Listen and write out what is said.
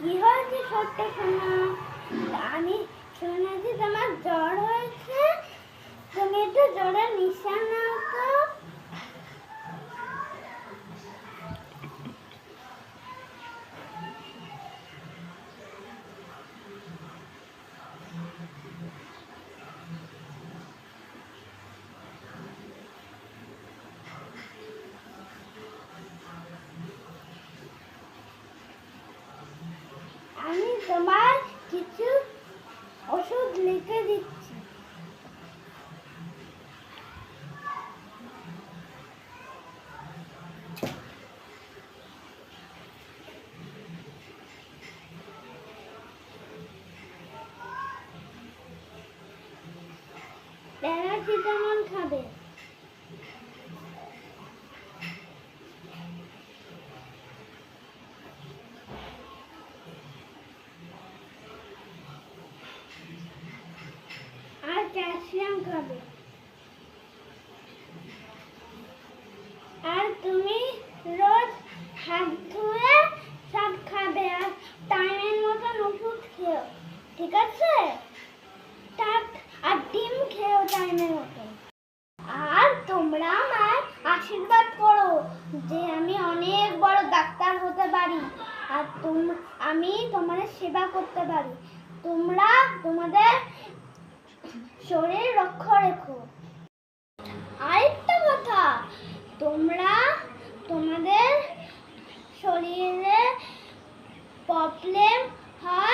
কি হয়েছে ছোট্ট সোনা? আমি শুনেছি তোমার জ্বর হয়েছে। তুমি একটু জ্বরের নিশান তোমার কিছু ওষুধ লিখে দিচ্ছি। প্যারাসিটামল খাবে আর খাবে আর তুমি রোজ হাত ধুয়ে সব খাবে আর টাইমের মতন ওষুধ খেও, ঠিক আছে? আর ডিম খেও টাইমের মতন। আর তোমরা আমার আশীর্বাদ করো যে আমি অনেক বড় ডাক্তার হতে পারি আর তোম, আমি তোমাদের সেবা করতে পারি। তোমরা তোমাদের শরীর রক্ষা রেখো আরেকটা কথা তোমরা তোমাদের শরীরে প্রবলেম হয়